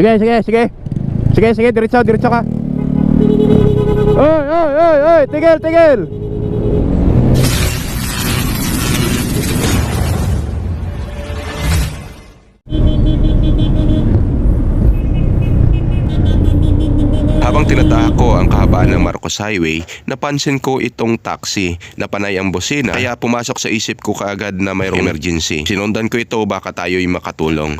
Sige, sige, sige. Sige, sige, diretso, diretso ka. Oy, oy, oy, oy, tigil, tigil. Habang tinataha ko ang kahabaan ng Marcos Highway, napansin ko itong taxi na panay ang busina kaya pumasok sa isip ko kaagad na mayroong emergency. Sinundan ko ito baka tayo'y makatulong.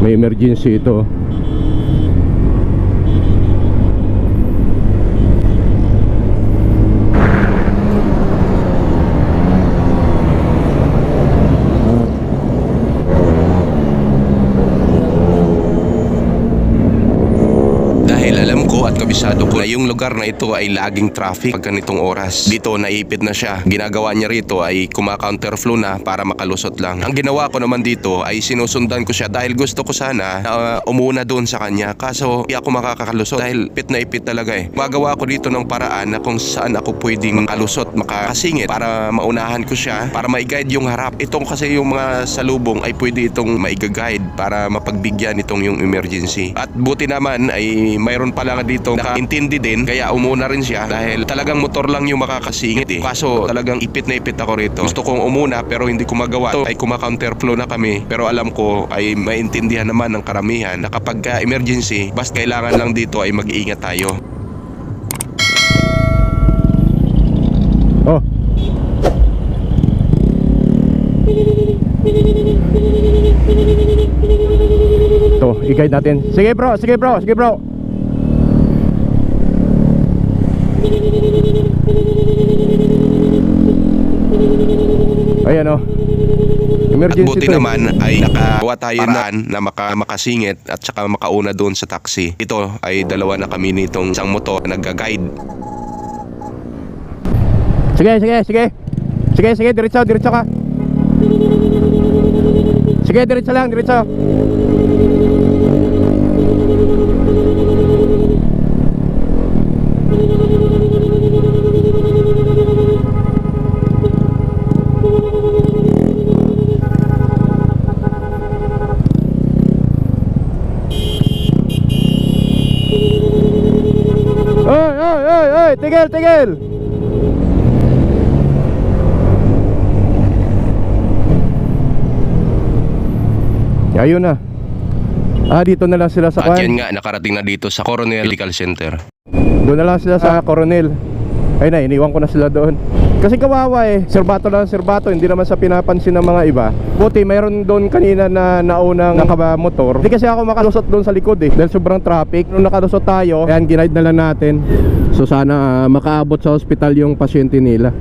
May emergency ito. Dahil alam ko at kabisado ko na yung lugar na ito ay laging traffic pag ganitong oras. Dito naipit na siya. Ginagawa niya rito ay kuma-counterflow na para makalusot lang. Ang ginawa ko naman dito ay sinusundan ko siya dahil gusto ko sana na uh, umuna doon sa kanya. Kaso hindi ako makakalusot dahil ipit na ipit talaga eh. Magawa ko dito ng paraan na kung saan ako pwedeng makalusot, makasingit para maunahan ko siya para ma-guide yung harap. Itong kasi yung mga salubong ay pwede itong maiga-guide para mapagbigyan itong yung emergency. At buti naman ay mayroon pala dito nakaintindi din kaya umuna rin siya dahil talagang motor lang yung makakasingit eh. Kaso talagang ipit na ipit ako rito. Gusto kong umuna pero hindi ko magawa. Ito ay kuma-counterflow na kami pero alam ko ay maintindihan naman ng karamihan na kapag ka emergency basta kailangan lang dito ay mag-iingat tayo. Oh. Ito, i-guide natin. Sige bro, sige bro, sige bro. Ayan oh. At Emergency buti to naman ay nakagawa tayo naan na maka, makasingit at saka makauna doon sa taxi. Ito ay dalawa na kami nitong isang motor na nag-guide. Sige, sige, sige. Sige, sige, diretso, diretso ka. Sige, diretso lang, diretso. Oy, tigil, tigil. Ayun na. Ah, dito na lang sila sa At yan nga, nakarating na dito sa Coronel Medical Center. Doon na lang sila sa Coronel. Ay na, iniwan ko na sila doon. Kasi kawawa eh, serbato lang serbato, hindi naman sa pinapansin ng mga iba. Buti, mayroon doon kanina na naunang nakamotor. Hindi kasi ako makalusot doon sa likod eh, dahil sobrang traffic. Nung nakalusot tayo, ayan, ginaid na lang natin. So sana ah, makaabot sa hospital yung pasyente nila.